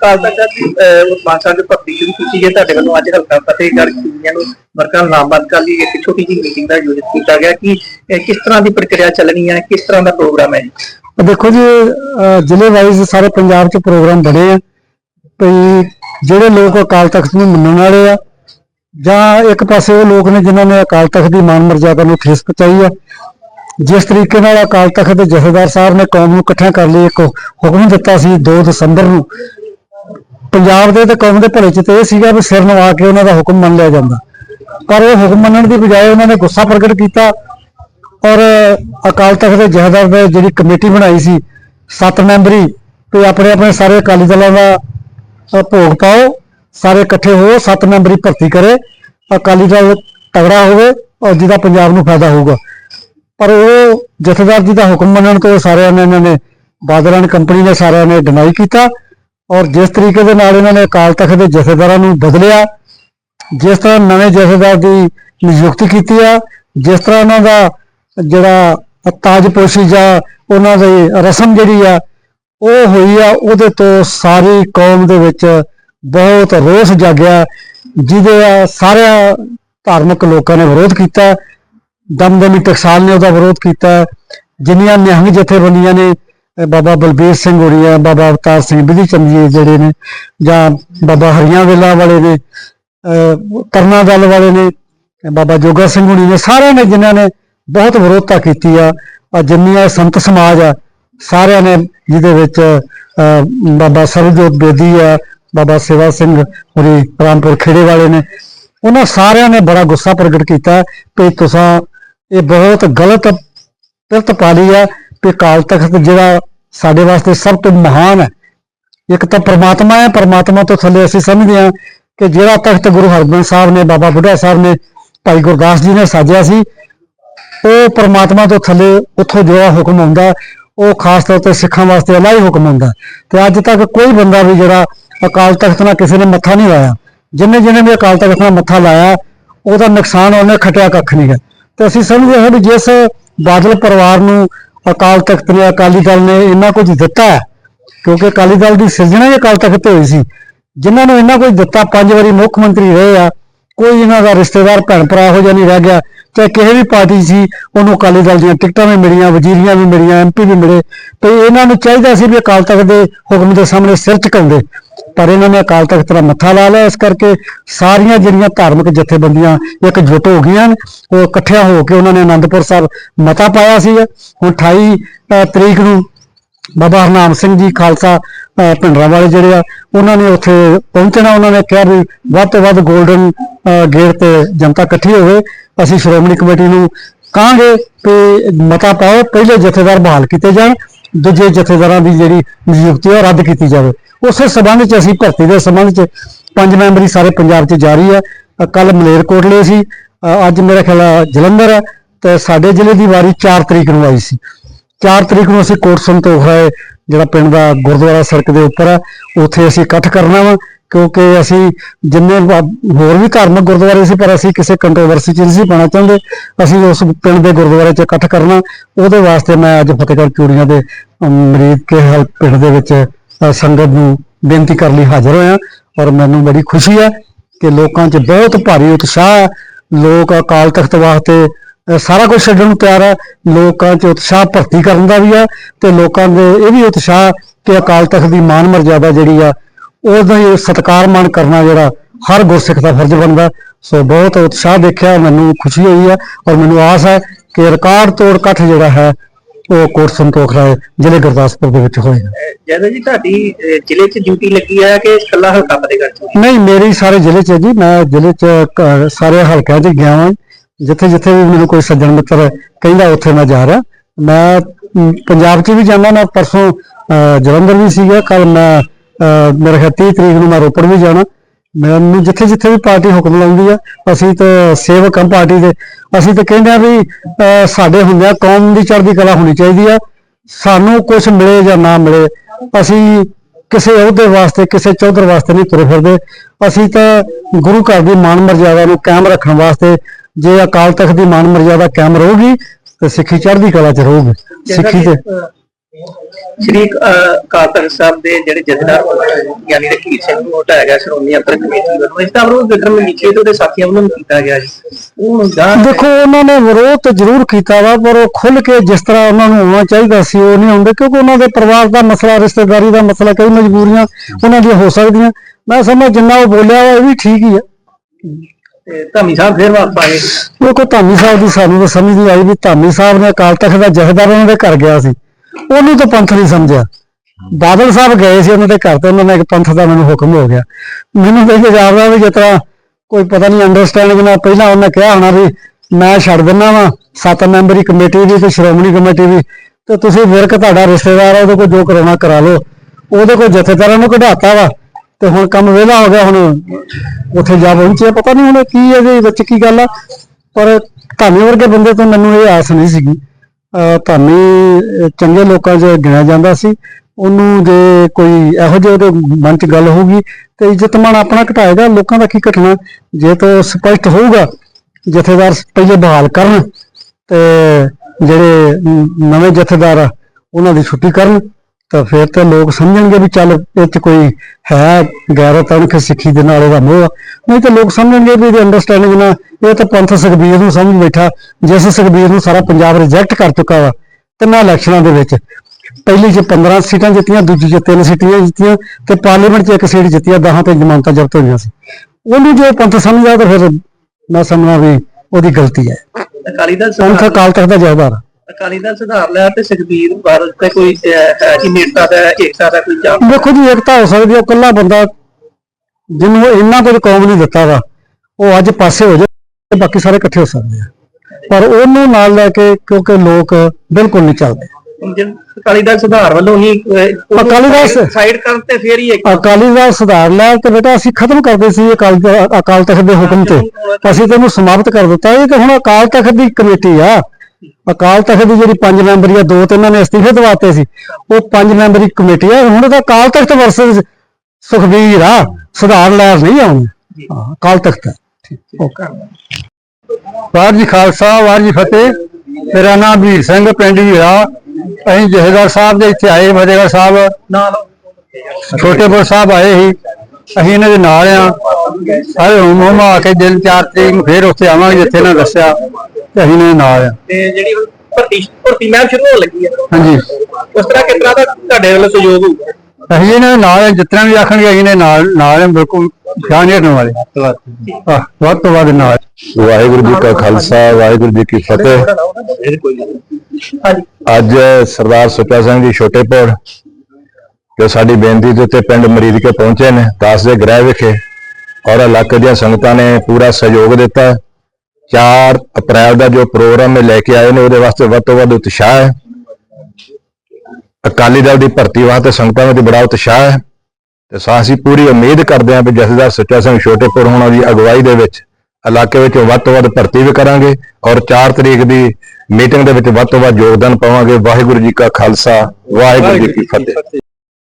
ਕਾਲ ਤੱਕ ਦੀ ਮਾਨਸਾ ਦੇ ਭਰਤੀ ਸ਼ੁਰੂ ਕੀਤੀ ਹੈ, ਤੁਹਾਡੇ ਵੱਲੋਂ ਅੱਜ ਹਲਕਾ ਫਤਿਹਗੜ੍ਹ ਚੂੜੀਆਂ ਵਰਕਰਾਂ ਨੂੰ ਨਾਮਜ਼ਦ ਲਈ ਇੱਕ ਛੋਟੀ ਜਿਹੀ ਮੀਟਿੰਗ ਦਾ ਆਯੋਜਿਤ ਕੀਤਾ ਗਿਆ, ਕਿ ਕਿਸ ਤਰ੍ਹਾਂ ਦੀ ਪ੍ਰਕਿਰਿਆ ਚੱਲਣੀ ਹੈ, ਕਿਸ ਤਰ੍ਹਾਂ ਦਾ ਪ੍ਰੋਗਰਾਮ ਹੈ? ਜੀ ਦੇਖੋ ਜੀ ਜ਼ਿਲ੍ਹੇ ਵਾਈਜ਼ ਸਾਰੇ ਪੰਜਾਬ 'ਚ ਪ੍ਰੋਗਰਾਮ ਬਣੇ ਆ। ਭਈ, ਜਿਹੜੇ ਲੋਕ ਅਕਾਲ ਤਖਤ ਨੂੰ ਮੰਨਣ ਵਾਲੇ ਆ, ਜਾਂ ਇੱਕ ਪਾਸੇ ਉਹ ਲੋਕ ਨੇ ਜਿਨ੍ਹਾਂ ਨੇ ਅਕਾਲ ਤਖਤ ਦੀ ਮਾਨ ਮਰਜ਼ਾਦਾ ਨੂੰ ਠੇਸ ਪਹੁੰਚਾਈ ਆ ਜਿਸ ਤਰੀਕੇ ਨਾਲ ਅਕਾਲ ਤਖਤ ਦੇ ਜਥੇਦਾਰ ਸਾਹਿਬ ਨੇ ਕੌਮ ਨੂੰ ਇਕੱਠਿਆਂ ਕਰਨ ਲਈ, ਇੱਕ ਹੁਕਮ ਦਿੱਤਾ ਸੀ 2 ਦਸੰਬਰ ਨੂੰ। ਪੰਜਾਬ ਦੇ ਤੇ ਕੌਮ ਦੇ ਭਲੇ 'ਚ ਤੇ ਇਹ ਸੀਗਾ ਵੀ ਸਿਰ ਨਵਾ ਕੇ ਉਹਨਾਂ ਦਾ ਹੁਕਮ ਮੰਨ ਲਿਆ ਜਾਂਦਾ। ਪਰ ਉਹ ਹੁਕਮ ਮੰਨਣ ਦੀ ਬਜਾਏ ਉਹਨਾਂ ਨੇ ਗੁੱਸਾ ਪ੍ਰਗਟ ਕੀਤਾ ਔਰ ਅਕਾਲ ਤਖਤ ਦੇ ਜਥੇਦਾਰ ਨੇ ਜਿਹੜੀ ਕਮੇਟੀ ਬਣਾਈ ਸੀ, ਸੱਤ ਮੈਂਬਰੀ ਤੇ ਆਪਣੇ ਆਪਣੇ ਸਾਰੇ ਅਕਾਲੀ ਦਲਾਂ ਦਾ ਭੋਗ ਪਾਓ, ਸਾਰੇ ਇਕੱਠੇ ਹੋ ਸੱਤ ਮੈਂਬਰੀ ਭਰਤੀ ਕਰੇ, ਅਕਾਲੀ ਦਲ ਤਗੜਾ ਹੋਵੇ ਔਰ ਜਿਹਦਾ ਪੰਜਾਬ ਨੂੰ ਫਾਇਦਾ ਹੋਊਗਾ। ਪਰ ਉਹ ਜਥੇਦਾਰ ਜੀ ਦਾ ਹੁਕਮ ਮੰਨਣ ਤੋਂ ਸਾਰਿਆਂ ਨੇ ਇਹਨਾਂ ਨੇ ਬਾਦਲਾਂ ਕੰਪਨੀ ਨੇ ਸਾਰਿਆਂ ਨੇ ਡਿਨਾਈ ਕੀਤਾ ਔਰ ਜਿਸ ਤਰੀਕੇ ਦੇ ਨਾਲ ਇਹਨਾਂ ਨੇ ਅਕਾਲ ਤਖਤ ਦੇ ਜਥੇਦਾਰਾਂ ਨੂੰ ਬਦਲਿਆ, ਜਿਸ ਤਰ੍ਹਾਂ ਨਵੇਂ ਜਥੇਦਾਰ ਦੀ ਨਿਯੁਕਤੀ ਕੀਤੀ ਆ, ਜਿਸ ਤਰ੍ਹਾਂ ਉਹਨਾਂ ਦਾ ਜਿਹੜਾ ਤਾਜਪੋਸ਼ੀ ਜਾਂ ਉਹਨਾਂ ਦੀ ਰਸਮ ਜਿਹੜੀ ਆ, ਉਹ ਹੋਈ ਆ, ਉਹਦੇ ਤੋਂ ਸਾਰੀ ਕੌਮ ਦੇ ਵਿੱਚ ਬਹੁਤ ਰੋਸ ਜਾਗਿਆ, ਜਿਹਦੇ ਆ ਸਾਰਿਆਂ ਧਾਰਮਿਕ ਲੋਕਾਂ ਨੇ ਵਿਰੋਧ ਕੀਤਾ। ਦਮਦਮੀ ਟਕਸਾਲ ਨੇ ਉਹਦਾ ਵਿਰੋਧ ਕੀਤਾ। ਜਿੰਨੀਆਂ ਨਿਹੰਗ ਜਥੇਬੰਦੀਆਂ ਨੇ ਬਾਬਾ ਬਲਬੀਰ ਸਿੰਘ ਹੋਰੀਆ, ਬਾਬਾ ਅਵਤਾਰ ਸਿੰਘ ਬਿਧੀ ਚੰਦ ਜੀ ਜਿਹੜੇ ਨੇ, ਜਾਂ ਬਾਬਾ ਹਰੀਆਂ ਵੇਲਾ ਵਾਲੇ ਨੇ ਕਰਨਾ ਦਲ ਵਾਲੇ ਨੇ, ਬਾਬਾ ਜੋਗਾ ਸਿੰਘ ਹੁਣੀ ਨੇ, ਸਾਰਿਆਂ ਨੇ ਜਿਨ੍ਹਾਂ ਨੇ ਬਹੁਤ ਵਿਰੋਧਤਾ ਕੀਤੀ ਆ। ਆ ਜਿੰਨੀਆਂ ਸੰਤ ਸਮਾਜ ਆ, ਸਾਰਿਆਂ ਨੇ ਜਿਹਦੇ ਵਿੱਚ ਬਾਬਾ ਸਰਬਜੋਤ ਬੇਦੀ ਆ, ਬਾਬਾ ਸੇਵਾ ਸਿੰਘ ਹੋਰੀ ਰਾਮਪੁਰ ਖੇੜੇ ਵਾਲੇ ਨੇ, ਉਹਨਾਂ ਸਾਰਿਆਂ ਨੇ ਬੜਾ ਗੁੱਸਾ ਪ੍ਰਗਟ ਕੀਤਾ। ਕਿ ਤੁਸੀਂ ਇਹ ਬਹੁਤ ਗਲਤ ਪਿਰਤ ਪਾਲੀ ਆ ਕਿ ਕਾਲ ਤਖਤ ਜਿਹੜਾ ਸਾਡੇ ਵਾਸਤੇ ਸਭ ਤੋਂ ਮਹਾਨ ਹੈ। ਇੱਕ ਤਾਂ ਪ੍ਰਮਾਤਮਾ ਹੈ, ਪ੍ਰਮਾਤਮਾ ਤੋਂ ਥੱਲੇ ਅਸੀਂ ਸਮਝਦੇ ਹਾਂ ਕਿ ਜਿਹੜਾ ਤਖਤ ਗੁਰੂ ਹਰਗੋਬਿੰਦ ਸਾਹਿਬ ਨੇ, ਬਾਬਾ ਬੁੱਢਾ ਸਾਹਿਬ ਨੇ, ਭਾਈ ਗੁਰਦਾਸ ਜੀ ਨੇ ਸਾਜਿਆ ਸੀ, ਉਹ ਪ੍ਰਮਾਤਮਾ ਤੋਂ ਥੱਲੇ ਉੱਥੋਂ ਜਿਹੜਾ ਹੁਕਮ ਆਉਂਦਾ, ਉਹ ਖਾਸ ਤੌਰ ਤੇ ਸਿੱਖਾਂ ਵਾਸਤੇ ਅਲਾਈ ਹੁਕਮ ਆਉਂਦਾ। ਤੇ ਅੱਜ ਤੱਕ ਕੋਈ ਬੰਦਾ ਵੀ ਜਿਹੜਾ ਅਕਾਲ ਤਖਤ ਨਾਲ ਕਿਸੇ ਨੇ ਮੱਥਾ ਨਹੀਂ ਲਾਇਆ। ਜਿੰਨੇ ਜਿੰਨੇ ਵੀ ਅਕਾਲ ਤਖਤ ਨਾਲ ਮੱਥਾ ਲਾਇਆ, ਉਹਦਾ ਨੁਕਸਾਨ ਉਹਨੇ ਖਟਿਆ ਕੱਖ ਨਹੀਂ ਹੈ। ਤੇ ਅਸੀਂ ਸਮਝਦੇ ਹਾਂ ਵੀ ਜਿਸ ਬਾਦਲ ਪਰਿਵਾਰ ਨੂੰ ਅਕਾਲ ਤਖਤ ਨੇ, ਅਕਾਲੀ ਦਲ ਨੇ ਇੰਨਾ ਕੁਝ ਦਿੱਤਾ ਕਿਉਂਕਿ ਅਕਾਲੀ ਦਲ ਦੀ ਸਿਰਜਣਾ ਹੀ ਅਕਾਲ ਤਖਤ ਹੋਈ ਸੀ, ਜਿਨ੍ਹਾਂ ਨੂੰ ਇੰਨਾ ਕੁਝ ਦਿੱਤਾ, ਪੰਜ ਵਾਰੀ ਮੁੱਖ ਮੰਤਰੀ ਰਹੇ ਆ, ਕੋਈ ਇਹਨਾਂ ਦਾ ਰਿਸ਼ਤੇਦਾਰ ਭੈਣ ਭਰਾ ਇਹੋ ਜਿਹਾ ਨਹੀਂ ਰਹਿ ਗਿਆ, ਚਾਹੇ ਕਿਸੇ ਵੀ ਪਾਰਟੀ ਸੀ, ਉਹਨੂੰ ਅਕਾਲੀ ਦਲ ਦੀਆਂ ਟਿਕਟਾਂ ਵੀ ਮਿਲੀਆਂ, ਵਜ਼ੀਰੀਆਂ ਵੀ ਮਿਲੀਆਂ ਐਮਪੀ ਵੀ ਮਿਲੇ, ਤੇ ਇਹਨਾਂ ਨੂੰ ਚਾਹੀਦਾ ਸੀ ਵੀ ਅਕਾਲ ਤਖਤ ਦੇ ਹੁਕਮ ਦੇ ਸਾਹਮਣੇ ਸਿਰ ਝੁਕਾਉਂਦੇ। ਪਰ ਇਹਨਾਂ ਨੇ ਅਕਾਲ ਤਖਤ ਦਾ ਮੱਥਾ ਲਾ ਲਿਆ। ਇਸ ਕਰਕੇ ਸਾਰੀਆਂ ਜਿਹੜੀਆਂ ਧਾਰਮਿਕ ਜਥੇਬੰਦੀਆਂ ਇੱਕ ਇਕਜੁੱਟ ਹੋ ਗਈਆਂ ਨੇ ਉਹ ਇਕੱਠਿਆਂ ਹੋ ਕੇ ਉਹਨਾਂ ਨੇ ਆਨੰਦਪੁਰ ਸਾਹਿਬ ਮਤਾ ਪਾਇਆ ਸੀ ਹੁਣ 28 ਤਰੀਕ ਨੂੰ ਬਾਬਾ ਹਰਨਾਮ ਸਿੰਘ ਜੀ ਖਾਲਸਾ, ਅਹ, ਭਿੰਡਰਾਂ ਵਾਲੇ ਜਿਹੜੇ ਆ, ਉਹਨਾਂ ਨੇ ਉੱਥੇ ਪਹੁੰਚਣਾ। ਉਹਨਾਂ ਨੇ ਕਿਹਾ ਵੀ ਵੱਧ ਤੋਂ ਵੱਧ 골ਡਨ ਗੇਟ ਤੇ ਜਨਤਾ ਇਕੱਠੀ ਹੋਵੇ। ਅਸੀਂ ਸ਼੍ਰੋਮਣੀ ਕਮੇਟੀ ਨੂੰ ਕਹਾਂਗੇ ਕਿ ਮਤਾ ਪਾਓ। ਪਹਿਲੇ ਜਥੇਦਾਰ ਬਹਾਲ ਕੀਤੇ ਜਾਣ। ਦੂਜੇ ਜਥੇਦਾਰਾਂ ਦੀ ਜਿਹੜੀ ਨਿਯੁਕਤੀ ਉਹ ਰੱਦ ਕੀਤੀ ਜਾਵੇ। ਉਸੇ ਸਬੰਧ ਚ ਅਸੀਂ ਭਰਤੀ ਦੇ ਸੰਬੰਧ ਚ ਪੰਜ ਮੈਂਬਰੀ ਸਾਰੇ ਪੰਜਾਬ ਚ ਜਾਰੀ ਹੈ ਕੱਲ ਮਲੇਰਕੋਟਲੇ ਸੀ। ਅੱਜ ਮੇਰਾ ਖਿਆਲ ਜਲੰਧਰ ਹੈ ਤੇ ਸਾਡੇ ਜ਼ਿਲ੍ਹੇ ਦੀ ਵਾਰੀ 4 ਤਰੀਕ ਨੂੰ ਆਈ ਸੀ। 4 ਤਰੀਕ ਨੂੰ ਅਸੀਂ ਕੋਟ ਸੰਤੋਖ ਹੈ ਜਿਹੜਾ ਪਿੰਡ ਦਾ ਗੁਰਦੁਆਰਾ ਸੜਕ ਦੇ ਉੱਪਰ ਹੈ ਉੱਥੇ ਅਸੀਂ ਇਕੱਠ ਕਰਨਾ ਵਾ। ਕਿਉਂਕਿ ਅਸੀਂ ਜਿੰਨੇ ਵਾ- ਹੋਰ ਵੀ ਧਾਰਮਿਕ ਗੁਰਦੁਆਰੇ ਸੀ ਪਰ ਅਸੀਂ ਕਿਸੇ ਕੰਟਰੋਵਰਸੀ 'ਚ ਨਹੀਂ ਸੀ ਪਾਣਾ ਚਾਹੁੰਦੇ। ਅਸੀਂ ਉਸ ਪਿੰਡ ਦੇ ਗੁਰਦੁਆਰੇ 'ਚ ਇਕੱਠ ਕਰਨਾ। ਉਹਦੇ ਵਾਸਤੇ ਮੈਂ ਅੱਜ ਫਤਿਹਗੜ੍ਹ ਚੂੜੀਆਂ ਦੇ ਅਮ, ਮਰੀਦ ਕੇ ਹਲ ਪਿੰਡ ਦੇ ਵਿੱਚ ਅ, ਸੰਗਤ ਨੂੰ ਬੇਨਤੀ ਕਰਨ ਲਈ ਹਾਜ਼ਰ ਹੋਇਆ। ਔਰ ਮੈਨੂੰ ਬੜੀ ਖੁਸ਼ੀ ਹੈ ਕਿ ਲੋਕਾਂ 'ਚ ਬਹੁਤ ਭਾਰੀ ਉਤਸ਼ਾਹ ਹੈ। ਲੋਕ ਅਕਾਲ ਤਖਤ ਵਾਸਤੇ ਅਹ ਸਾਰਾ ਕੁਝ ਛੱਡਣ ਨੂੰ ਤਿਆਰ ਹੈ। ਲੋਕਾਂ 'ਚ ਉਤਸ਼ਾਹ ਭਰਤੀ ਕਰਨ ਦਾ ਵੀ ਆ ਤੇ ਲੋਕਾਂ ਦੇ ਇਹ ਵੀ ਉਤਸ਼ਾਹ ਕਿ ਅਕਾਲ ਤਖਤ ਦੀ ਮਾਨ ਮਰਜ਼ਾਦਾ ਜਿਹੜੀ ਆ ਉਹਦਾ ਹੀ ਸਤਿਕਾਰ ਮਾਨ ਕਰਨਾ ਜਿਹੜਾ ਹਰ ਗੁਰਸਿੱਖ ਦਾ ਫਰਜ਼ ਬਣਦਾ ਸੋ ਬਹੁਤ ਉਤਸ਼ਾਹ ਦੇਖਿਆ ਮੈਨੂੰ ਖੁਸ਼ੀ ਹੋਈ ਹੈ ਔਰ ਮੈਨੂੰ ਆਸ ਹੈ ਕਿ ਰਿਕਾਰਡ ਤੋੜ ਇਕੱਠ ਜਿਹੜਾ ਹੈ ਉਹ ਕੋਟ ਸੰਤੋਖ ਰਾਏ ਜ਼ਿਲ੍ਹੇ ਗੁਰਦਾਸਪੁਰ ਦੇ ਵਿੱਚ ਹੋਏਗਾ। ਜੈਦਾ ਜੀ ਤੁਹਾਡੀ ਜ਼ਿਲ੍ਹੇ 'ਚ ਡਿਊਟੀ ਲੱਗੀ ਹੈ ਕਿ ਇਕੱਲਾ ਹਲਕਾ ਫਤਿਹਗੜ੍ਹ 'ਚ ਨਹੀਂ ਮੇਰੀ ਸਾਰੇ ਜ਼ਿਲ੍ਹੇ 'ਚ ਜੀ। ਮੈਂ ਜ਼ਿਲ੍ਹੇ 'ਚ ਸਾਰੇ ਹਲਕਿਆਂ 'ਚ ਗਿਆ ਹਾਂ। ਜਿੱਥੇ ਜਿੱਥੇ ਵੀ ਮੈਨੂੰ ਕੋਈ ਸੱਜਣ ਮਿੱਤਰ ਕਹਿੰਦਾ ਉੱਥੇ ਮੈਂ ਜਾ ਰਿਹਾ। ਮੈਂ ਪੰਜਾਬ 'ਚ ਵੀ ਜਾਂਦਾ ਮੈਂ ਪਰਸੋਂ ਜਲੰਧਰ ਵੀ ਸੀਗਾ। ਕੱਲ ਮੈਂ ਮੇਰੇ ਖਿਆਲ 30 ਤਰੀਕ ਨੂੰ ਮੈਂ ਰੋਪੜ ਵੀ ਜਾਣਾ। ਮੈਨੂੰ ਜਿੱਥੇ ਜਿੱਥੇ ਵੀ ਪਾਰਟੀ ਹੁਕਮ ਲਾਉਂਦੀ ਆ ਅਸੀਂ ਤਾਂ ਸੇਵਕ ਹਾਂ ਪਾਰਟੀ ਦੇ। ਅਸੀਂ ਤਾਂ ਕਹਿੰਦੇ ਆ ਵੀ ਅ, ਸਾਡੇ ਹੁੰਦਿਆਂ ਕੌਮ ਦੀ ਚੜ੍ਹਦੀ ਕਲਾ ਹੋਣੀ ਚਾਹੀਦੀ ਆ। ਸਾਨੂੰ ਕੁਝ ਮਿਲੇ ਜਾਂ ਨਾ ਮਿਲੇ ਅਸੀਂ ਕਿਸੇ ਅਹੁਦੇ ਵਾਸਤੇ ਕਿਸੇ ਚੌਧਰ ਵਾਸਤੇ ਨਹੀਂ ਤੁਰੇ ਫਿਰਦੇ। ਅਸੀਂ ਤਾਂ ਗੁਰੂ ਘਰ ਦੀ ਮਾਨ ਮਰਜ਼ਾਦਾ ਨੂੰ ਕਾਇਮ ਰੱਖਣ ਵਾਸਤੇ ਜੇ ਅਕਾਲ ਤਖਤ ਦੀ ਮਾਨ ਮਰਜ਼ਾਦਾ ਕਾਇਮ ਰਹੂਗੀ ਤੇ ਸਿੱਖੀ ਚੜ੍ਹਦੀ ਕਲਾ 'ਚ ਰਹੂਗੀ। ਸਿੱਖੀ ਤੇ ਅਹ, ਸ਼੍ਰੀ ਅਕਾਲ ਤਖਤ ਸਾਹਿਬ ਦੇ ਜਿਹੜੇ ਜਥੇਦਾਰ ਯਾਨੀ ਰਖੀਰ ਸਿੰਘ ਨੂੰ ਹਟਾਇਆ ਗਿਆ ਸ਼੍ਰੋਮਣੀ ਅੰਤਰ ਕਮੇਟੀ ਵੱਲੋਂ ਇਸ ਦਾ ਵਿਰੋਧ ਵਿਕਰਮ ਨੀਚੇ ਤੇ ਉਹਦੇ ਸਾਥੀਆਂ ਵੱਲੋਂ ਕੀਤਾ ਗਿਆ ਉਹ ਦੇਖੋ ਉਹਨਾਂ ਨੇ ਵਿਰੋਧ ਤਾਂ ਜ਼ਰੂਰ ਕੀਤਾ ਵਾ ਪਰ ਉਹ ਖੁੱਲ ਕੇ ਜਿਸ ਤਰ੍ਹਾਂ ਉਹਨਾਂ ਨੂੰ ਆਉਣਾ ਚਾਹੀਦਾ ਸੀ ਉਹ ਨਹੀਂ ਆਉਂਦੇ ਕਿਉਂਕਿ ਉਹਨਾਂ ਦੇ ਪਰਿਵਾਰ ਦਾ ਮਸਲਾ ਰਿਸ਼ਤੇਦਾਰੀ ਦਾ ਮਸਲਾ ਕਈ ਮਜਬੂਰੀਆਂ ਉਹਨਾਂ ਦੀਆਂ ਹੋ ਸਕਦੀਆਂ। ਮੈਂ ਸਮਝ ਜਿੰਨਾ ਉਹ ਬੋਲਿਆ ਇਹ ਵੀ ਠੀਕ ਹੀ ਆ। ਧਾਮੀ ਸਾਹਿਬ ਫੇਰ ਵਾਪਸ ਆ ਗਏ। ਉਹ ਕੋ ਧਾਮੀ ਸਾਹਿਬ ਦੀ ਸਾਨੂੰ ਤਾਂ ਸਮਝ ਨਹੀਂ ਆਈ ਵੀ ਧਾਮੀ ਸਾਹਿਬ ਨੇ ਅਕਾਲ ਤਖਤ ਦਾ ਜਥੇਦਾਰ ਉਹਨਾਂ ਦੇ ਘਰ ਗਿਆ ਸੀ। ਉਹਨੂੰ ਤਾਂ ਪੰਥ ਨਹੀਂ ਸਮਝਿਆ। ਬਾਦਲ ਸਾਹਿਬ ਗਏ ਸੀ ਉਹਨਾਂ ਦੇ ਘਰ ਤੇ, ਉਹਨਾਂ ਨੇ ਇੱਕ ਪੰਥ ਦਾ ਮੈਨੂੰ ਹੁਕਮ ਹੋ ਗਿਆ। ਮੈਨੂੰ ਤਾਂ ਇਹ ਜਾਪਦਾ ਵੀ ਜਿਸ ਤਰ੍ਹਾਂ ਕੋਈ ਪਤਾ ਨਹੀਂ ਅੰਡਰਸਟੈਂਡਿੰਗ ਨਾਲ ਪਹਿਲਾਂ ਉਹਨੇ ਕਿਹਾ ਹੋਣਾ ਵੀ ਮੈਂ ਛੱਡ ਦਿੰਦਾ ਵਾ, ਸੱਤ ਮੈਂਬਰੀ ਕਮੇਟੀ ਦੀ ਤੇ ਸ਼੍ਰੋਮਣੀ ਕਮੇਟੀ ਦੀ। ਤੇ ਤੁਸੀਂ ਵਿਰਕ ਤੁਹਾਡਾ ਰਿਸ਼ਤੇਦਾਰ ਆ, ਉਹਦੇ ਕੋਲ ਜੋ ਕਰਾਉਣਾ ਕਰਾ ਲਓ। ਉਹਦੇ ਕੋਲ ਜਥੇਦਾਰਾਂ ਨੂੰ ਕਢਾਤਾ ਵਾ। ਤੇ ਹੁਣ ਕੰਮ ਵਿਹਲਾ ਹੋ ਗਿਆ, ਹੁਣ ਉੱਥੇ ਜਾ ਪਹੁੰਚੇ ਪਤਾ ਨਹੀਂ ਹੁਣ ਕੀ ਇਹਦੇ ਵਿੱਚ ਕੀ ਗੱਲ ਆ। ਪਰ ਧਾਮੀ ਵਰਗੇ ਬੰਦੇ ਤੋਂ ਮੈਨੂੰ ਇਹ ਆਸ ਨਹੀਂ ਸੀਗੀ। ਧਾਮੀ ਅਹ, ਚੰਗੇ ਲੋਕਾਂ 'ਚ ਗਿਣਿਆ ਜਾਂਦਾ ਸੀ, ਉਹਨੂੰ ਜੇ ਕੋਈ ਇਹੋ ਜਿਹੇ ਉਹਦੇ ਮਨ 'ਚ ਗੱਲ ਹੋਊਗੀ ਤੇ ਇੱਜ਼ਤ ਮਾਣ ਆਪਣਾ ਘਟਾਏਗਾ, ਲੋਕਾਂ ਦਾ ਕੀ ਘਟਣਾ? ਜੇ ਤਾਂ ਸਪਸ਼ਟ ਹੋਊਗਾ, ਜਥੇਦਾਰ ਪਹਿਲੇ ਬਹਾਲ ਕਰਨ ਤੇ ਜਿਹੜੇ ਨਵੇਂ ਜਥੇਦਾਰ ਆ, ਉਹਨਾਂ ਦੀ ਛੁੱਟੀ ਕਰਨ। ਤਾਂ ਫਿਰ ਤੇ ਲੋਕ ਸਮਝਣਗੇ ਵੀ ਚੱਲ ਇਹ 'ਚ ਕੋਈ ਹੈ ਗੈਰਤ ਅਣਖ ਸਿੱਖੀ ਦੇ ਨਾਲ ਇਹਦਾ ਮੋਹ ਆ। ਨਹੀਂ ਤਾਂ ਲੋਕ ਸਮਝਣਗੇ ਵੀ ਇਹਦੀ ਅੰਡਰਸਟੈਂਡਿੰਗ ਨਾਲ ਇਹ ਤਾਂ ਪੰਥ ਸੁਖਬੀਰ ਨੂੰ ਸਮਝ ਬੈਠਾ ਜਿਸ ਸੁਖਬੀਰ ਨੂੰ ਸਾਰਾ ਪੰਜਾਬ ਰਿਜੈਕਟ ਕਰ ਚੁੱਕਾ ਵਾ ਤਿੰਨਾਂ ਇਲੈਕਸ਼ਨਾਂ ਦੇ ਵਿੱਚ। ਪਹਿਲੀ 'ਚ 15 ਸੀਟਾਂ ਜਿੱਤੀਆਂ ਦੂਜੀ 'ਚ ਤਿੰਨ ਸੀਟਾਂ ਜਿੱਤੀਆਂ ਤੇ ਪਾਰਲੀਮੈਂਟ 'ਚ ਇੱਕ ਸੀਟ ਜਿੱਤੀ ਆ 10 ਤੇ ਜ਼ਮਾਨਤਾਂ ਜ਼ਬਤ ਹੋਈਆਂ ਸੀ। ਉਹਨੂੰ ਜੇ ਪੰਥ ਸਮਝਦਾ ਤਾਂ ਫਿਰ ਮੈਂ ਸਮਝਦਾ ਵੀ ਉਹਦੀ ਗਲਤੀ ਹੈ। ਅਕਾਲੀ ਦਲ ਪੰਥ ਸੁਧਾਰ ਅਕਾਲ ਤਖਤ ਦਾ ਜਹਦਾਰ ਅਕਾਲੀ ਦਲ ਸੁਧਾਰ ਲਿਆ ਤੇ ਸੁਖਬੀਰ ਬਾਦਲ ਤੇ ਕੋਈ ਕਿ ਨੇਤਾ ਦਾ ਏਕਤਾ ਦਾ ਕੋਈ ਜਾਮ ਦੇਖੋ ਜੀ ਏਕਤਾ ਹੋ ਸਕਦੀ ਹੈ ਉਹ ਇਕੱਲਾ ਬੰਦਾ ਜਿਹਨੂੰ ਇੰਨਾ ਕੁਝ ਕੌਮ ਨੇ ਦਿੱਤਾ ਵਾ ਉਹ ਅੱਜ ਪਾਸੇ ਹੋ ਜਾਏ ਬਾਕੀ ਸਾਰੇ ਇਕੱਠੇ ਹੋ ਸਕਦੇ ਆ। ਪਰ ਉਹਨੂੰ ਨਾਲ ਲੈ ਕੇ ਕਿਉਂਕਿ ਲੋਕ ਬਿਲਕੁਲ ਨਹੀਂ ਚੱਲਦੇ। ਜੇ ਅਕਾਲੀ ਦਲ ਸੁਧਾਰ ਵੱਲੋਂ ਹੀ ਅਕਾਲੀ ਦਲ- ਸਾਈਡ ਕਰਨ ਤੇ ਫੇਰ ਹੀ ਅਕਾਲੀ ਦਲ ਸੁਧਾਰ ਲੈ ਕੇ ਬੇਟਾ ਅਸੀਂ ਖਤਮ ਕਰਦੇ ਸੀ ਅਕਾਲ ਅਕਾਲ ਤਖਤ ਦੇ ਹੁਕਮ ਤੇ। ਅਸੀਂ ਤੈਨੂੰ ਸਮਾਪਤ ਕਰ ਦਿੱਤਾ। ਇਹ ਤਾਂ ਹੁਣ ਅਕਾਲ ਤਖਤ ਦੀ ਕਮੇਟੀ ਆ। ਅਕਾਲ ਤਖਤ ਦੀ ਜਿਹੜੀ ਪੰਜ ਮੈਂਬਰੀ ਆ ਦੋ ਤੇ ਇਹਨਾਂ ਨੇ ਅਸਤੀਫੇ ਦਵਾਤੇ ਸੀ। ਉਹ ਪੰਜ ਮੈਂਬਰੀ ਕਮੇਟੀ ਆ ਹੁਣ ਤਾਂ ਅਕਾਲ ਤਖਤ ਵਰਸਸ ਸੁਖਬੀਰ ਆ ਸੁਧਾਰ ਲਹਿਰ ਨਹੀਂ ਆਉਣੀ। ਹਾਂ, ਅਕਾਲ ਤਖਤ ਹੈ ਵਾਹਿਗੁਰੂ ਜੀ ਖਾਲਸਾ ਵਾਹਿਗੁਰੂ ਜੀ ਫਤਿਹ। ਮੇਰਾ ਨਾਮ ਵੀਰ ਸਿੰਘ ਪਿੰਡ ਵੀਰਾ ਅਸੀਂ ਜਹੇਦਾਰ ਸਾਹਿਬ ਦੇ ਇੱਥੇ ਆਏ ਫਤਿਹਗੜ੍ਹ ਸਾਹਿਬ। ਨਾਲ। ਛੋਟੇਪੁਰ ਸਾਹਿਬ ਆਏ ਸੀ। ਅਸੀਂ ਇਹਨਾਂ ਦੇ ਨਾਲ ਆ। ਸਾਰੇ ਹੁਮ ਹੁਮ ਆ ਕੇ ਦਿਨ ਚਾਰ ਤਰੀਕ ਨੂੰ ਫੇਰ ਉੱਥੇ ਆਵਾਂਗੇ ਜਿੱਥੇ ਇਹਨਾਂ ਦੱਸਿਆ। ਤੇ ਅਸੀਂ ਇਹਨਾਂ ਦੇ ਨਾਲ ਆ। ਤੇ ਜਿਹੜੀ ਹੁਣ ਭਰਤੀ ਭਰਤੀ ਮੈਮ ਸ਼ੁਰੂ ਹੋਣ ਲੱਗੀ ਹੈ ਹਾਂਜੀ। ਉਸ ਤਰ੍ਹਾਂ ਕਿਸ ਤਰ੍ਹਾਂ ਦਾ ਤੁਹਾਡੇ ਵੱਲੋਂ ਸਹਿਯੋਗ ਹੋਊਗਾ? ਅਸੀਂ ਇਹਨਾਂ ਦੇ ਨਾਲ ਆ ਜਿਤਨਾ ਵੀ ਆਖਣਗੇ ਅਸੀਂ ਇਹਨਾਂ ਦੇ ਨਾਲ ਨਾਲ ਆ ਬਿਲਕੁਲ ਖਿਆਲ ਨਹੀਂ ਰੱਖਣ ਵਾਲੇ। ਆਹ, ਵੱਧ ਤੋਂ ਵੱਧ ਨਾਲ। ਵਾਹਿਗੁਰੂ ਜੀ ਕਾ ਖਾਲਸਾ ਵਾਹਿਗੁਰੂ ਜੀ ਕੀ ਫਤਿਹ। ਹਾਂਜੀ। ਅੱਜ ਸਰਦਾਰ ਸੁੱਚਾ ਸਿੰਘ ਜੀ ਛੋਟੇਪੁਰ ਜੋ ਸਾਡੀ ਬੇਨਤੀ ਦੇ ਉੱਤੇ ਪਿੰਡ ਮਰੀਦ ਕੇ ਪਹੁੰਚੇ ਨੇ ਦਾਸ ਦੇ ਗ੍ਰਹਿ ਵਿਖੇ। ਔਰ ਇਲਾਕੇ ਦੀਆਂ ਸੰਗਤਾਂ ਨੇ ਪੂਰਾ ਸਹਿਯੋਗ ਦਿੱਤਾ। 4 ਅਪ੍ਰੈਲ ਦਾ ਜੋ ਪ੍ਰੋਗਰਾਮ ਇਹ ਲੈ ਕੇ ਆਏ ਨੇ ਉਹਦੇ ਵਾਸਤੇ ਵੱਧ ਤੋਂ ਵੱਧ ਉਤਸ਼ਾਹ ਹੈ। ਅਕਾਲੀ ਦਲ ਦੀ ਭਰਤੀ ਵਾਸਤੇ ਸੰਗਤਾਂ ਵਿੱਚ ਬੜਾ ਉਤਸ਼ਾਹ ਹੈ। ਤੇ ਸਾ ਅਸੀਂ ਪੂਰੀ ਉਮੀਦ ਕਰਦੇ ਹਾਂ ਵੀ ਜਥੇਦਾਰ ਸੁੱਚਾ ਸਿੰਘ ਛੋਟੇਪੁਰ ਹੋਣਾ ਦੀ ਅਗਵਾਈ ਦੇ ਵਿੱਚ ਇਲਾਕੇ ਵਿੱਚ ਵੱਧ ਤੋਂ ਵੱਧ ਭਰਤੀ ਵੀ ਕਰਾਂਗੇ ਔਰ 4 ਤਰੀਕ ਦੀ ਮੀਟਿੰਗ ਦੇ ਵਿੱਚ ਵੱਧ ਤੋਂ ਵੱਧ ਯੋਗਦਾਨ ਪਾਵਾਂਗੇ। ਵਾਹਿਗੁਰੂ ਜੀ ਕਾ ਖਾਲਸਾ ਵਾਹਿਗੁਰੂ ਜੀ ਕੀ ਫਤਿਹ।